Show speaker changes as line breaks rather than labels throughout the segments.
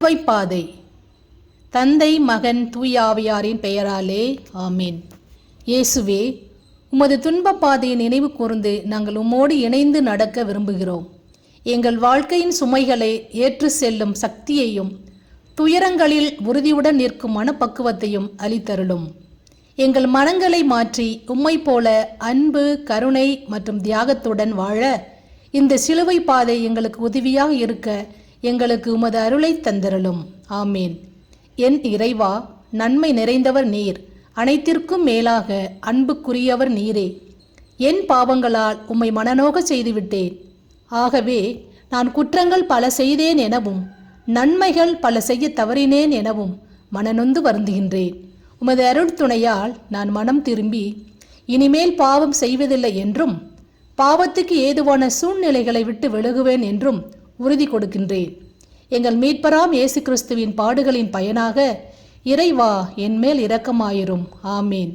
பாதை தந்தை மகன் தூயாவியாரின் பெயராலே ஆமீன். இயேசுவே உமது துன்ப பாதையை நினைவு கூர்ந்து நாங்கள் உம்மோடு இணைந்து நடக்க விரும்புகிறோம். எங்கள் வாழ்க்கையின் சுமைகளை ஏற்று செல்லும் சக்தியையும் துயரங்களில் உறுதியுடன் நிற்கும் மனப்பக்குவத்தையும் அளித்தருளும். எங்கள் மனங்களை மாற்றி உம்மை போல அன்பு கருணை மற்றும் தியாகத்துடன் வாழ இந்த சிலுவை பாதை எங்களுக்கு உதவியாக இருக்க எங்களுக்கு உமது அருளை தந்தருளும். ஆமேன். என் இறைவா நன்மை நிறைந்தவர் நீர். அனைத்திற்கும் மேலாக அன்புக்குரியவர் நீரே. என் பாவங்களால் உம்மை மனநோக செய்துவிட்டேன். ஆகவே நான் குற்றங்கள் பல செய்தேன் எனவும் நன்மைகள் பல செய்ய தவறினேன் எனவும் மனநொந்து வருந்துகின்றேன். உமது அருள் துணையால் நான் மனம் திரும்பி இனிமேல் பாவம் செய்வதில்லை என்றும் பாவத்துக்கு ஏதுவான சூழ்நிலைகளை விட்டு விலகுவேன் என்றும் உறுதி கொடுக்கின்றேன். எங்கள் மீட்பராம் இயேசு கிறிஸ்துவின் பாடுகளின் பயனாக இறைவா என்மேல் இரக்கமாயிரும். ஆமீன்.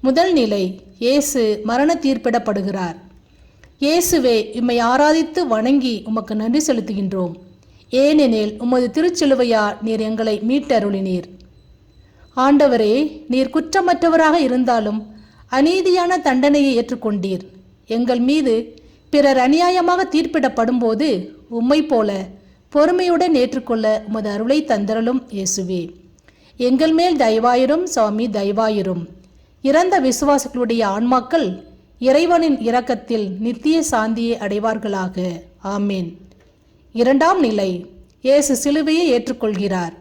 முதல் நிலை இயேசு மரண தீர்ப்பிடப்படுகிறார் இயேசுவே உம்மை ஆராதித்து வணங்கி உமக்கு நன்றி செலுத்துகின்றோம். ஏனெனில் உமது திருச்சிலுவையால் நீர் எங்களை மீட்டருளினீர். ஆண்டவரே நீர் குற்றமற்றவராக இருந்தாலும் அநீதியான தண்டனையை ஏற்றுக்கொண்டீர். எங்கள் மீது பிறர் அநியாயமாக தீர்ப்பிடப்படும்போது உம்மை போல பொறுமையுடன் ஏற்றுக்கொள்ள உமது அருளை தந்தரலும் இயேசுவே. எங்கள் மேல் தயவாயிரும் சுவாமி தயவாயிரும். இறந்த விசுவாசிகளுடைய ஆன்மாக்கள் இறைவனின் இரக்கத்தில் நித்திய சாந்தியை அடைவார்களாக. ஆமேன். இரண்டாம் நிலை இயேசு சிலுவையை ஏற்றுக்கொள்கிறார்.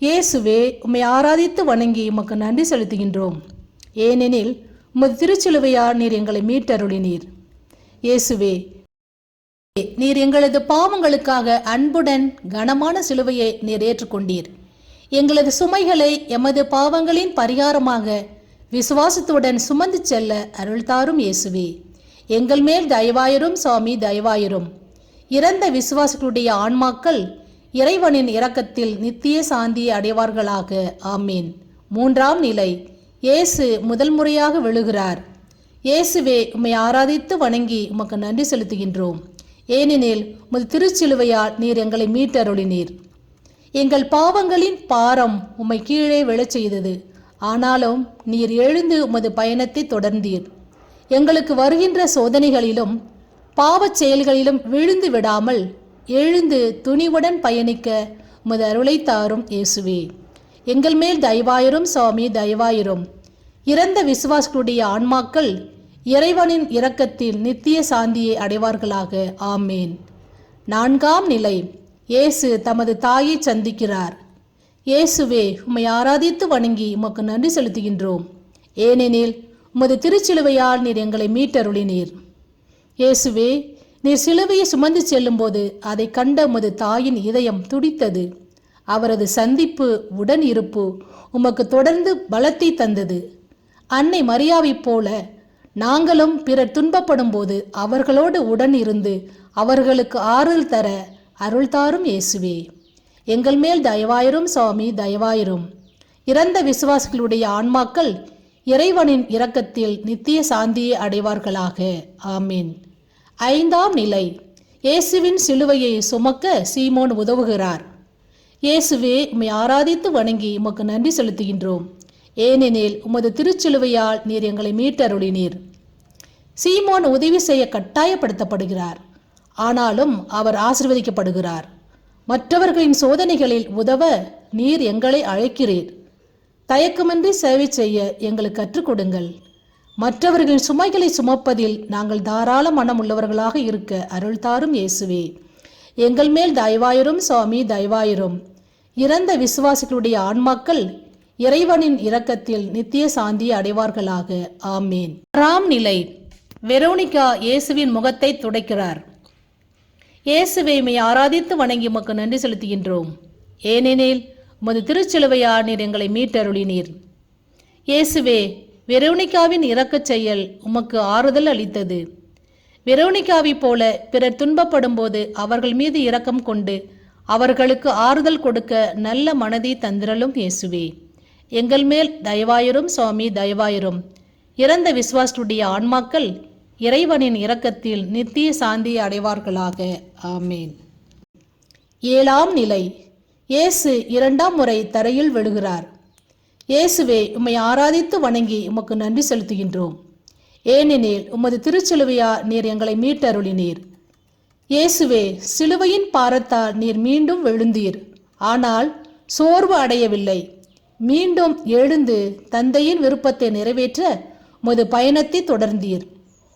இயேசுவே உம்மை ஆராதித்து வணங்கி உமக்கு நன்றி செலுத்துகின்றோம். ஏனெனில் உமது திருச்சிலுவையார் நீர் எங்களை மீட்டருளினீர். இயேசுவே நீர் எங்களது பாவங்களுக்காக அன்புடன் கனமான சிலுவையை நீர் ஏற்றுக்கொண்டீர். எங்களது சுமைகளை எமது பாவங்களின் பரிகாரமாக விசுவாசத்துடன் சுமந்து செல்ல அருள்தாரும் இயேசுவே. எங்கள் மேல் தயவாயிரும் சுவாமி தயவாயிரும். இறந்த விசுவாசிகளுடைய ஆன்மாக்கள் இறைவனின் இரக்கத்தில் நித்திய சாந்தியை அடைவார்களாக. ஆமீன். மூன்றாம் நிலை இயேசு முதல் முறையாக விழுகிறார். இயேசுவே உம்மை ஆராதித்து வணங்கி உமக்கு நன்றி செலுத்துகின்றோம். ஏனெனில் உமது திருச்சிலுவையால் நீர் எங்களை மீட்டருளினீர். எங்கள் பாவங்களின் பாரம் உம்மை கீழே விழச் செய்தது. ஆனாலும் நீர் எழுந்து உமது பயணத்தை தொடர்ந்தீர். எங்களுக்கு வருகின்ற சோதனைகளிலும் பாவச் செயல்களிலும் விழுந்து விடாமல் எழுந்து துணிவுடன் பயணிக்க உமது அருளை தாரும் இயேசுவே. எங்கள் மேல் தயவாயிரும் சுவாமி தயவாயிரும். இறந்த விசுவாசிகளுடைய ஆன்மாக்கள் இறைவனின் இரக்கத்தில் நித்திய சாந்தியை அடைவார்களாக. ஆமேன். நான்காம் நிலை. இயேசு தமது தாயை சந்திக்கிறார். இயேசுவே உம்மை ஆராதித்து வணங்கி உமக்கு நன்றி செலுத்துகின்றோம். ஏனெனில் உமது திருச்சிலுவையால் நீர் எங்களை மீட்டருளினீர். இயேசுவே நீர் சிலுவையை சுமந்து செல்லும்போது அதை கண்ட உமது தாயின் இதயம் துடித்தது. அவரது சந்திப்பு உடன் இருப்பு உமக்கு தொடர்ந்து பலத்தை தந்தது. அன்னை மரியாவைப் போல நாங்களும் பிறர் துன்பப்படும் போது அவர்களோடு உடன் இருந்து அவர்களுக்கு ஆறுதல் தர அருள்தாரும் இயேசுவே. எங்கள் மேல் தயவாயிரும் சுவாமி தயவாயிரும். இறந்த விசுவாசிகளுடைய ஆன்மாக்கள் இறைவனின் இரக்கத்தில் நித்திய சாந்தியை அடைவார்களாக. ஆமீன். ஐந்தாம் நிலை. இயேசுவின் சிலுவையை சுமக்க சீமோன் உதவுகிறார். இயேசுவே உம்மை ஆராதித்து வணங்கி உமக்கு நன்றி செலுத்துகின்றோம். ஏனெனில் உமது திருச்சிலுவையால் நீர் எங்களை மீட்டருளினீர். சீமோன் உதவி செய்ய கட்டாயப்படுத்தப்படுகிறார். ஆனாலும் அவர் ஆசிர்வதிக்கப்படுகிறார். மற்றவர்களின் சோதனைகளில் உதவ நீர் எங்களை அழைக்கிறீர். தயக்கமின்றி சேவை செய்ய எங்களுக்கு கற்றுக் கொடுங்கள். மற்றவர்களின் சுமைகளை சுமப்பதில் நாங்கள் தாராள மனம் உள்ளவர்களாக இருக்க அருள்தாரும் இயேசுவே. எங்கள் மேல் தயவாயிரும் சுவாமி தயவாயிரும். இறந்த விசுவாசிகளுடைய ஆன்மாக்கள் இறைவனின் இரக்கத்தில் நித்திய சாந்தி அடைவார்களாக. ஆமேன். ஆறாம் நிலை. வெரோனிகா இயேசுவின் முகத்தை துடைக்கிறார். இயேசுவை மை ஆராதித்து வணங்கி உமக்கு நன்றி செலுத்துகின்றோம். ஏனெனில் உமது திருச்சிலுவையார் நீர் எங்களை மீட்டருளினீர். இயேசுவே வெரோனிகாவின் இறக்கச் செயல் உமக்கு ஆறுதல் அளித்தது. வெரோனிகாவை போல பிறர் துன்பப்படும் போது அவர்கள் மீது இரக்கம் கொண்டு அவர்களுக்கு ஆறுதல் கொடுக்க நல்ல மனதை தந்திரலும் இயேசுவே. எங்கள் மேல் தயவாயிரும் சுவாமி தயவாயிரும். இறந்த விஸ்வாசுடைய ஆன்மாக்கள் இறைவனின் இரக்கத்தில் நித்திய சாந்தியை அடைவார்களாக. ஆமேன். ஏழாம் நிலை. இயேசு இரண்டாம் முறை தரையில் விழுகிறார். இயேசுவே உம்மை ஆராதித்து வணங்கி உமக்கு நன்றி செலுத்துகின்றோம். ஏனெனில் உமது திருச்சிலுவையா நீர் எங்களை மீட்டருளினீர். இயேசுவே சிலுவையின் பாரத்தால் நீர் மீண்டும் விழுந்தீர். ஆனால் சோர்வு அடையவில்லை. மீண்டும் எழுந்து தந்தையின் விருப்பத்தை நிறைவேற்ற மது பயணத்தை தொடர்ந்தீர்.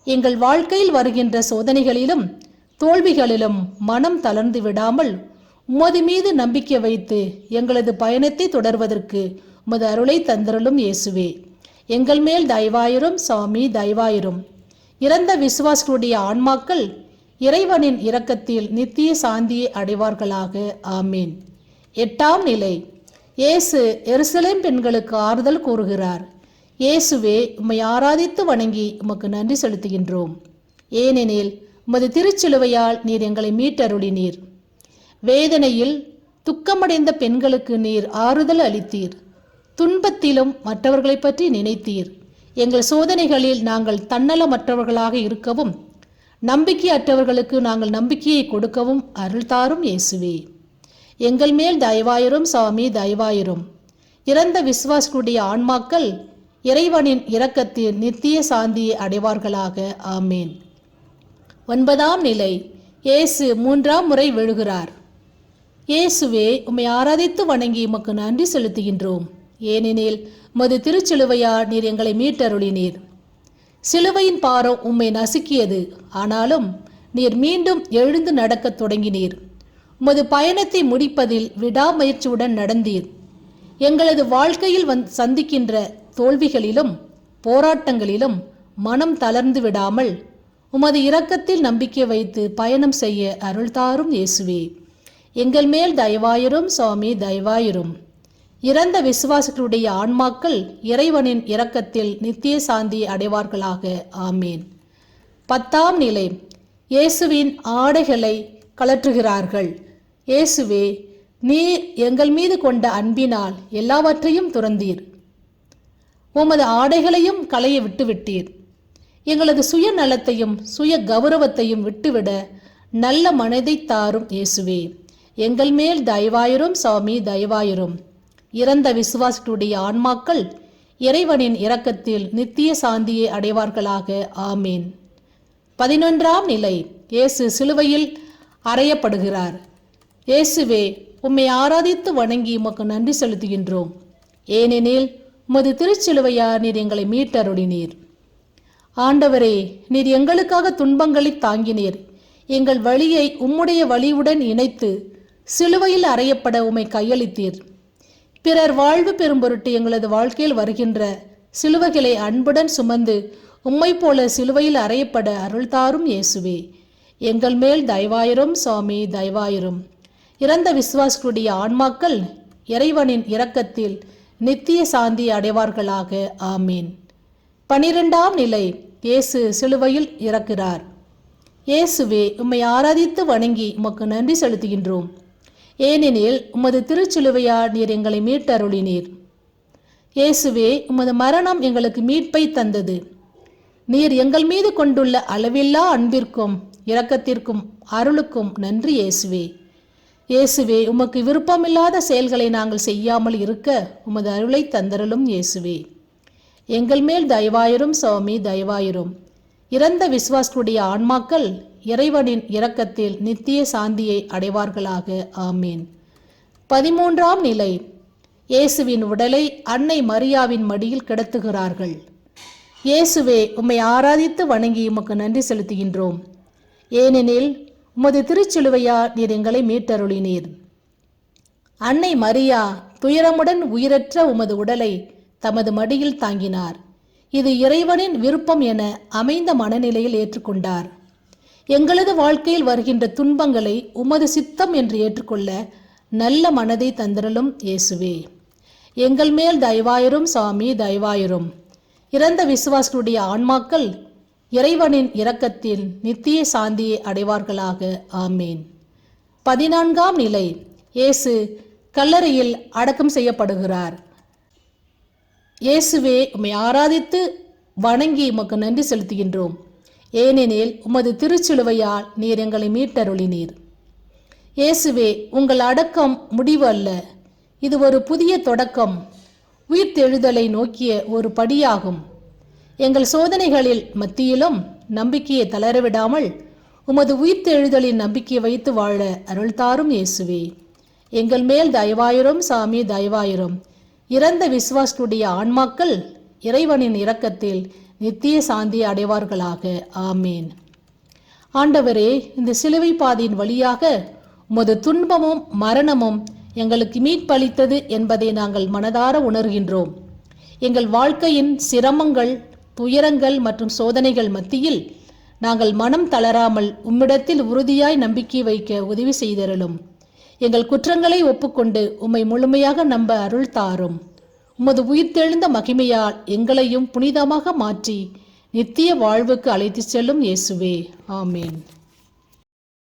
எங்கள் வாழ்க்கையில் வருகின்ற சோதனைகளிலும் தோல்விகளிலும் மனம் தளர்ந்து விடாமல் உமது மீது நம்பிக்கை வைத்து எங்களது பயணத்தை தொடர்வதற்கு உமது அருளை தந்தருளும் இயேசுவே. எங்கள் மேல் தயவாயிரும் சாமி தயவாயிரும். இறந்த விசுவாசிகளுடைய ஆன்மாக்கள் இறைவனின் இரக்கத்தில் நித்திய சாந்தியை அடைவார்களாக. ஆமீன். எட்டாம் நிலை. இயேசு எருசலேம் பெண்களுக்கு ஆறுதல் கூறுகிறார். இயேசுவே உம்மை ஆராதித்து வணங்கி உமக்கு நன்றி செலுத்துகின்றோம். ஏனெனில் உமது திருச்சிலுவையால் நீர் எங்களை மீட்டருளினீர். வேதனையில் துக்கமடைந்த பெண்களுக்கு நீர் ஆறுதல் அளித்தீர். துன்பத்திலும் மற்றவர்களைப் பற்றி நினைத்தீர். எங்கள் சோதனைகளில் நாங்கள் தன்னலமற்றவர்களாக இருக்கவும் நம்பிக்கையற்றவர்களுக்கு நாங்கள் நம்பிக்கையை கொடுக்கவும் அருள்தாரும் இயேசுவே. எங்கள் மேல் தயவாயிரும் சாமி தயவாயிரும். இறந்த விசுவாசிகளுடைய ஆன்மாக்கள் இறைவனின் இரக்கத்தில் நித்திய சாந்தியை அடைவார்களாக. ஆமேன். ஒன்பதாம் நிலை இயேசு மூன்றாம் முறை விழுகிறார். இயேசுவே உம்மை ஆராதித்து வணங்கி உமக்கு நன்றி செலுத்துகின்றோம். ஏனெனில் உமது திருச்சிலுவையார் நீர் எங்களை மீட்டருளினீர். சிலுவையின் பாரம் உம்மை நசுக்கியது. ஆனாலும் நீர் மீண்டும் எழுந்து நடக்கத் தொடங்கினீர். உமது பயணத்தை முடிப்பதில் விடாமுயற்சியுடன் நடந்தீர். எங்களது வாழ்க்கையில் வந் சந்திக்கின்ற தோல்விகளிலும் போராட்டங்களிலும் மனம் தளர்ந்து விடாமல் உமது இரக்கத்தில் நம்பிக்கை வைத்து பயணம் செய்ய அருள்தாரும் இயேசுவே. எங்கள் மேல் தயவாயிரும் சுவாமி தயவாயிரும். இறந்த விசுவாசிகளுடைய ஆன்மாக்கள் இறைவனின் இரக்கத்தில் நித்திய சாந்தி அடைவார்களாக ஆமேன். பத்தாம் நிலை இயேசுவின் ஆடைகளை கலற்றுகிறார்கள் இயேசுவே நீர் எங்கள் மீது கொண்ட அன்பினால் எல்லாவற்றையும் துறந்தீர். உமது ஆடைகளையும் களைய விட்டுவிட்டீர். எங்களது சுய நலத்தையும் சுய கௌரவத்தையும் விட்டுவிட நல்ல மனதை தாரும் இயேசுவே. எங்கள் மேல் தயவாயிரும் சாமி தயவாயிரும். இறந்த விசுவாசிகளுடைய ஆன்மாக்கள் இறைவனின் இரக்கத்தில் நித்திய சாந்தியை அடைவார்களாக ஆமேன். பதினொன்றாம் நிலை இயேசு சிலுவையில் அறையப்படுகிறார். இயேசுவே உம்மை ஆராதித்து வணங்கி உமக்கு நன்றி செலுத்துகின்றோம். ஏனெனில் உமது திருச்சிலுவையார் நீர் எங்களை மீட்டருளினீர். ஆண்டவரே நீர் எங்களுக்காக துன்பங்களை தாங்கினீர். எங்கள் வழியை உம்முடைய வழியுடன் இணைத்து சிலுவையில் அறையப்பட உம்மை கையளித்தீர். பிறர் வாழ்வு பெறும் பொருட்டு எங்களது வாழ்க்கையில் வருகின்ற சிலுவைகளை அன்புடன் சுமந்து உம்மை போல சிலுவையில் அறையப்பட அருள்தாரும் இயேசுவே. எங்கள் மேல் தயவாயிரும் சுவாமி தயவாயிரும். இறந்த விசுவாசிகளுடைய ஆன்மாக்கள் இறைவனின் இரக்கத்தில் நித்திய சாந்தி அடைவார்களாக. ஆமீன். பனிரெண்டாம் நிலை இயேசு சிலுவையில் இறக்கிறார். இயேசுவே உம்மை ஆராதித்து வணங்கி உமக்கு நன்றி செலுத்துகின்றோம். ஏனெனில் உமது திருச்சிலுவையார் நீர் எங்களை மீட்டருளினீர். இயேசுவே உமது மரணம் எங்களுக்கு மீட்பை தந்தது. நீர் எங்கள் மீது கொண்டுள்ள அளவில்லா அன்பிற்கும் இரக்கத்திற்கும் அருளுக்கும் நன்றி இயேசுவே. இயேசுவே உமக்கு விருப்பமில்லாத செயல்களை நாங்கள் செய்யாமல் இருக்க உமது அருளை தந்தரலும் இயேசுவே. எங்கள் மேல் தயவாயிரும் சுவாமி தயவாயிரும். இறந்த விசுவாசத்துடைய ஆன்மாக்கள் இறைவனின் இரக்கத்தில் நித்திய சாந்தியை அடைவார்களாக. ஆமீன். பதிமூன்றாம் நிலை. இயேசுவின் உடலை அன்னை மரியாவின் மடியில் கிடத்துகிறார்கள். இயேசுவே உம்மை ஆராதித்து வணங்கி உமக்கு நன்றி செலுத்துகின்றோம். ஏனெனில் உமது திருச்சிலுவையார் நீர் எங்களை மீட்டருளினீர். அன்னை மரியா துயரமுடன் உயிரற்ற உமது உடலை தமது மடியில் தாங்கினார். இது இறைவனின் விருப்பம் என அமைந்த மனநிலையில் ஏற்றுக்கொண்டார். எங்களது வாழ்க்கையில் வருகின்ற துன்பங்களை உமது சித்தம் என்று ஏற்றுக்கொள்ள நல்ல மனதை தந்திரலும் இயேசுவே. எங்கள் மேல் தயவாயிரும் சாமி தயவாயிரும். இறந்த விசுவாசனுடைய ஆன்மாக்கள் இறைவனின் இரக்கத்தில் நித்திய சாந்தியை அடைவார்களாக. ஆமேன். பதினான்காம் நிலை. இயேசு கல்லறையில் அடக்கம் செய்யப்படுகிறார். இயேசுவே உம்மை ஆராதித்து வணங்கி உமக்கு நன்றி செலுத்துகின்றோம். ஏனெனில் உமது திருச்சிலுவையால் நீர் எங்களை மீட்டருளினீர். இயேசுவே உங்கள் அடக்கம் முடிவு அல்ல. இது ஒரு புதிய தொடக்கம். உயிர்த்தெழுதலை நோக்கிய ஒரு படியாகும். எங்கள் சோதனைகளில் மத்தியிலும் நம்பிக்கையை தளரவிடாமல் உமது உயிர்த்தெழுதலின் நம்பிக்கையை வைத்து வாழ அருள்தாரும் இயேசுவே. எங்கள் மேல் தயவாயிரும் சாமி தயவாயிரும். இறந்த விசுவாசத்துடைய ஆன்மாக்கள் இறைவனின் இரக்கத்தில் நித்திய சாந்தி அடைவார்களாக. ஆமேன். ஆண்டவரே இந்த சிலுவை பாதையின் வழியாக உமது துன்பமும் மரணமும் எங்களுக்கு மீட்பளித்தது என்பதை நாங்கள் மனதார உணர்கின்றோம். எங்கள் வாழ்க்கையின் சிரமங்கள் துயரங்கள் மற்றும் சோதனைகள் மத்தியில் நாங்கள் மனம் தளராமல் உம்மிடத்தில் உறுதியாய் நம்பிக்கை வைக்க உதவி செய்தருளும். எங்கள் குற்றங்களை ஒப்புக்கொண்டு உம்மை முழுமையாக நம்ப அருள் தாரும். உமது உயிர்த்தெழுந்த மகிமையால் எங்களையும் புனிதமாக மாற்றி நித்திய வாழ்வுக்கு அழைத்து செல்லும் இயேசுவே. ஆமேன்.